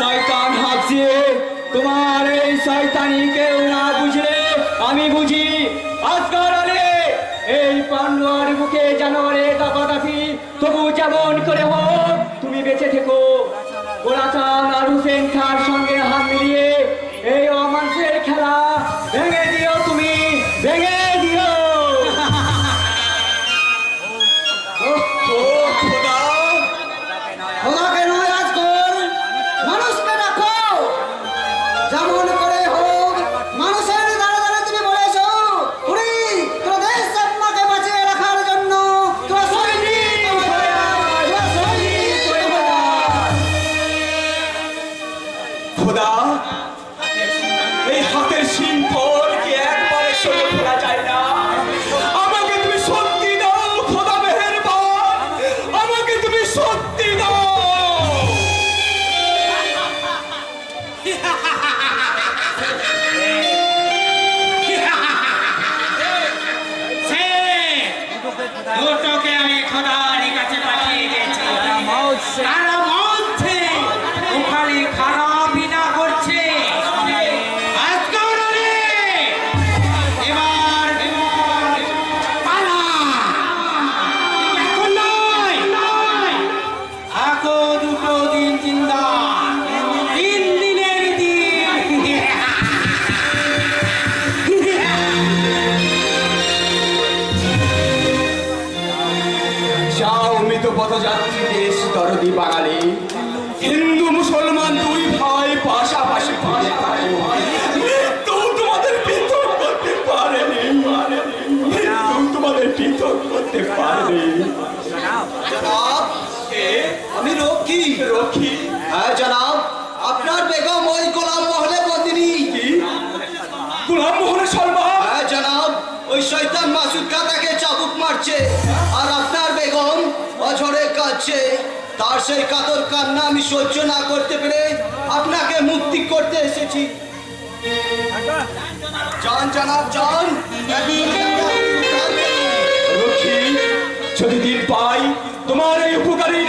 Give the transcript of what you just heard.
শয়তান হাসিয়ে তোমার এই শয়তানি কেউ না বুঝলে, আমি বুঝি। আজকার আলে এই পান্ডুয়ার বুকে জানোয়ারে দাপাদাপি তবু যেমন করে হোক, তুমি বেঁচে থেকো। গোলাচা এই হাতের সিম্পল কি পথযাত্রী দেশ দরদি বাঙালি। হিন্দু মুসলমান দুই ভাই পাশাপাশি তোমাদের পৃথক করতে পারেনি। তোমাদের পৃথক করতে পারেনি। আমি রক্ষী রক্ষী হ্যাঁ জনাব। আপনার বেগম ওই গোলাম মহলে বন্দিনী গোলাম মোহনের সলমান হ্যাঁ জনাব। ওই শয়তান মাসুদ তাকে চাবুক মারছে। আর আপনার বেগম কাঁদছে তার সেই কাতর কান্না আমি সহ্য না করতে পেরে আপনাকে মুক্তি করতে এসেছি। যদি দিন পাই, তোমার এই উপকারী